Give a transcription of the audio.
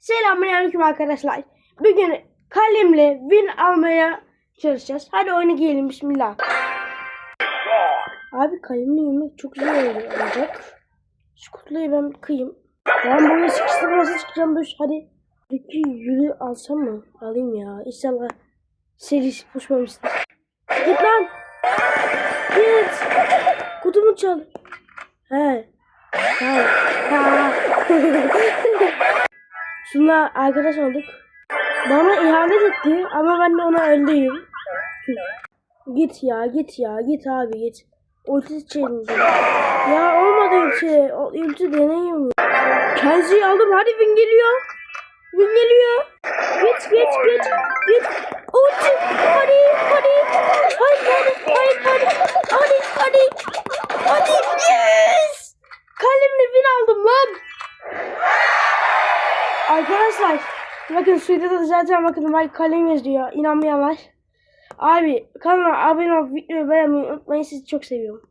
Selamünaleyküm arkadaşlar. Bugün kalemle win almaya çalışacağız. Hadi oyunu giyelim bismillah. Abi kalemle yemek çok güzel olacak. Şu kutuyu ben kıyayım. Ben buraya sıkıştım nasıl çıkacağım dur hadi. Peki yürü alsam mı? Alayım ya. İnşallah serisi pusmamıştır. Git lan. Git. Kutumu çal. He. Ha. Ha. Şunla arkadaş olduk. Bana ihanet etti ama ben de ona öldüyüm. git ya git ya git abi git. Ulti çelince. Ya olmadı ulti. Ulti deneyim. Kenzi'yi aldım hadi Win geliyor. Win geliyor. Git git git git. Ulti hadi hadi. Hayır hadi hayır hadi. Hadi hadi. Hadi yes. Kalemle Win aldım lan. Arkadaşlar bakın şurada da zaten bakın bak kalem yazıyor inanmayanlar. Abi kanalıma abone olup videoyu beğenmeyi unutmayın sizi çok seviyorum.